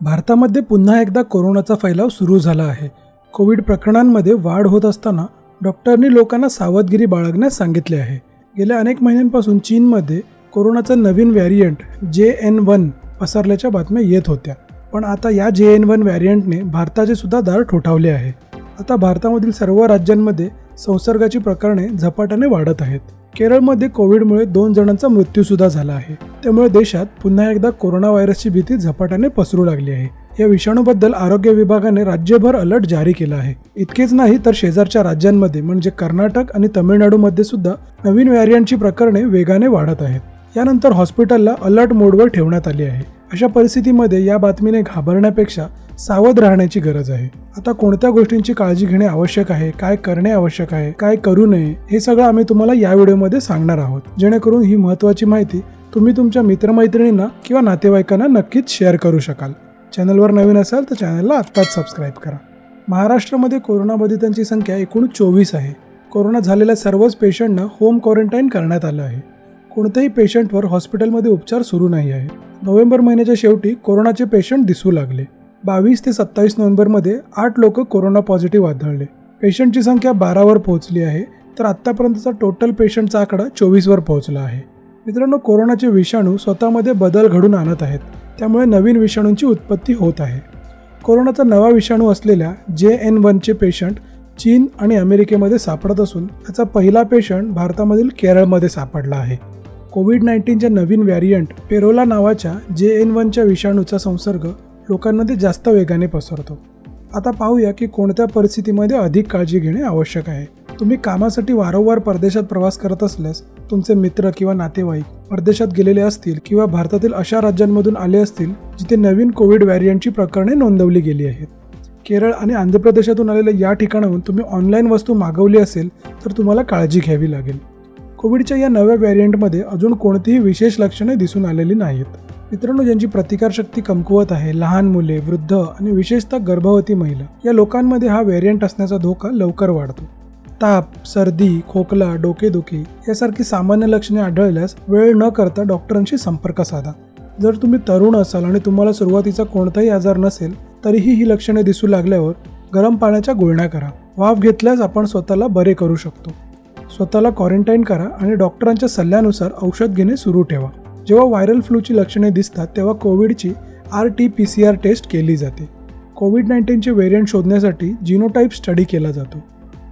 भारतामध्ये पुन्हा एकदा कोरोनाचा फैलाव सुरू झाला आहे. कोविड प्रकरणांमध्ये वाढ होत असताना डॉक्टरांनी लोकांना सावधगिरी बाळगण्यास सांगितले आहे. गेल्या अनेक महिन्यांपासून चीनमध्ये कोरोनाचा नवीन व्हॅरियंट जे एन वन पसरल्याच्या बातम्या येत होत्या. पण आता या जे एन वन व्हॅरियंटने भारताचे सुद्धा दार ठोठावले आहे. आता भारतामधील सर्व राज्यांमध्ये संसर्गाची प्रकरणे झपाट्याने वाढत आहेत. केरळमध्ये कोविडमुळे दोन जणांचा मृत्यूसुद्धा झाला आहे. त्यामुळे देशात पुन्हा एकदा कोरोना व्हायरसची भीती झपाट्याने पसरू लागली आहे. या विषाणूबद्दल आरोग्य विभागाने राज्यभर अलर्ट जारी केला आहे. इतकेच नाही तर शेजारच्या राज्यांमध्ये म्हणजे कर्नाटक आणि तमिळनाडूमध्ये सुद्धा नवीन व्हॅरियंटची प्रकरणे वेगाने वाढत आहेत. यानंतर हॉस्पिटलला अलर्ट मोडवर ठेवण्यात आली आहे. अशा परिस्थितीमध्ये या बातमीने घाबरण्यापेक्षा सावध राहण्याची गरज आहे. आता कोणत्या गोष्टींची काळजी घेणे आवश्यक आहे काय करणे आवश्यक आहे काय करू नये हे सगळं आम्ही तुम्हाला या व्हिडिओमध्ये सांगणार आहोत. जेणेकरून ही महत्त्वाची माहिती तुम्ही तुमच्या मित्रमैत्रिणींना किंवा नातेवाईकांना नक्कीच शेअर करू शकाल. चॅनलवर नवीन असाल तर चॅनलला आत्ताच सबस्क्राईब करा. महाराष्ट्रामध्ये कोरोनाबाधितांची संख्या एकूण चोवीस आहे. कोरोना झालेल्या सर्वच पेशंटना होम क्वारंटाईन करण्यात आलं आहे. कोणत्याही पेशंटवर हॉस्पिटलमध्ये उपचार सुरू नाही आहे. नोव्हेंबर महिन्याच्या शेवटी कोरोनाचे पेशंट दिसू लागले. बावीस ते सत्तावीस नोव्हेंबरमध्ये आठ लोक कोरोना पॉझिटिव्ह आढळले. पेशंटची संख्या बारावर पोहोचली आहे तर आत्तापर्यंतचा टोटल पेशंटचा आकडा चोवीसवर पोहोचला आहे. मित्रांनो कोरोनाचे विषाणू स्वतःमध्ये बदल घडून आणत आहेत. त्यामुळे नवीन विषाणूंची उत्पत्ती होत आहे. कोरोनाचा नवा विषाणू असलेल्या जे एन वनचे पेशंट चीन आणि अमेरिकेमध्ये सापडत असून त्याचा पहिला पेशंट भारतामधील केरळमध्ये सापडला आहे. कोविड नाईन्टीनच्या नवीन व्हॅरियंट पेरोला नावाच्या जे एन वनच्या विषाणूचा संसर्ग लोकांमध्ये जास्त वेगाने पसरतो. आता पाहूया की कोणत्या परिस्थितीमध्ये अधिक काळजी घेणे आवश्यक आहे. तुम्ही कामासाठी वारंवार परदेशात प्रवास करत असल्यास तुमचे मित्र किंवा नातेवाईक परदेशात गेलेले असतील किंवा भारतातील अशा राज्यांमधून आले असतील जिथे नवीन कोविड व्हॅरियंटची प्रकरणे नोंदवली गेली आहेत. केरळ आणि आंध्र प्रदेशातून आलेल्या या ठिकाणाहून तुम्ही ऑनलाईन वस्तू मागवली असेल तर तुम्हाला काळजी घ्यावी लागेल. कोविडच्या या नव्या व्हॅरियंटमध्ये अजून कोणतीही विशेष लक्षणे दिसून आलेली नाहीत. मित्रांनो ज्यांची प्रतिकारशक्ती कमकुवत आहे लहान मुले वृद्ध आणि विशेषतः गर्भवती महिला या लोकांमध्ये हा व्हेरियंट असण्याचा धोका लवकर वाढतो. ताप सर्दी खोकला डोकेदुखी यासारखी सामान्य लक्षणे आढळल्यास वेळ न करता डॉक्टरांशी संपर्क साधा. जर तुम्ही तरुण असाल आणि तुम्हाला सुरुवातीचा कोणताही आजार नसेल तरीही ही लक्षणे दिसू लागल्यावर गरम पाण्याच्या गुळण्या करा. वाफ घेतल्यास आपण स्वतःला बरे करू शकतो. स्वतःला क्वारंटाईन करा आणि डॉक्टरांच्या सल्ल्यानुसार औषध घेणे सुरू ठेवा. जेव्हा व्हायरल फ्लूची लक्षणे दिसतात तेव्हा कोविडची R T P C R test केली जाते. कोविड नाईन्टीनचे व्हेरियंट शोधण्यासाठी जिनोटाईप स्टडी केला जातो.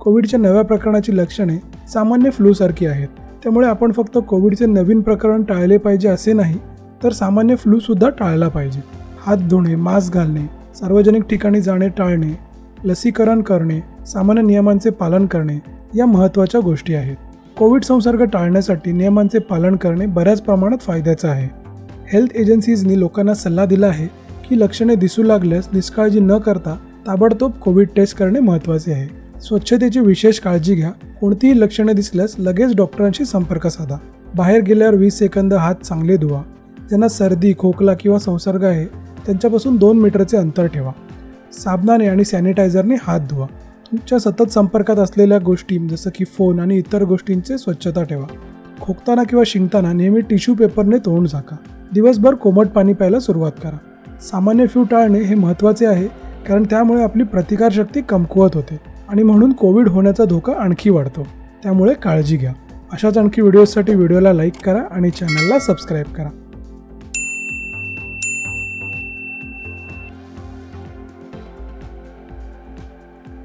कोविडच्या नव्या प्रकरणाची लक्षणे सामान्य फ्लूसारखी आहेत. त्यामुळे आपण फक्त कोविडचे नवीन प्रकरण टाळले पाहिजे असे नाही तर सामान्य फ्लूसुद्धा टाळला पाहिजे. हात धुणे मास्क घालणे सार्वजनिक ठिकाणी जाणे टाळणे लसीकरण करणे सामान्य नियमांचे पालन करणे या महत्त्वाच्या गोष्टी आहेत. कोविड संसर्ग टाळण्यासाठी नियमांचे पालन करणे बऱ्याच प्रमाणात फायद्याचं आहे. हेल्थ एजन्सीजनी लोकांना सल्ला दिला आहे की लक्षणे दिसू लागल्यास निष्काळजी न करता ताबडतोब कोविड टेस्ट करणे महत्त्वाचे आहे. स्वच्छतेची विशेष काळजी घ्या. कोणतीही लक्षणे दिसल्यास लगेच डॉक्टरांशी संपर्क साधा. बाहेर गेल्यावर वीस सेकंद हात चांगले धुवा. ज्यांना सर्दी खोकला किंवा संसर्ग आहे त्यांच्यापासून दोन मीटरचे अंतर ठेवा. साबणाने आणि सॅनिटायझरने हात धुवा. तुमच्या सतत संपर्कात असलेल्या गोष्टी जसं की फोन आणि इतर गोष्टींचे स्वच्छता ठेवा. खोकताना किंवा शिंकताना नेहमी टिश्यू पेपरने तोंड झाका. दिवसभर कोमट पाणी प्यायला सुरुवात करा. सामान्य फ्यू टाळणे हे महत्त्वाचे आहे कारण त्यामुळे आपली प्रतिकारशक्ती कमकुवत होते. आणि म्हणून कोविड होण्याचा धोका आणखी वाढतो. त्यामुळे काळजी घ्या. अशाच आणखी व्हिडिओजसाठी व्हिडिओला लाईक करा आणि चॅनलला सबस्क्राईब करा.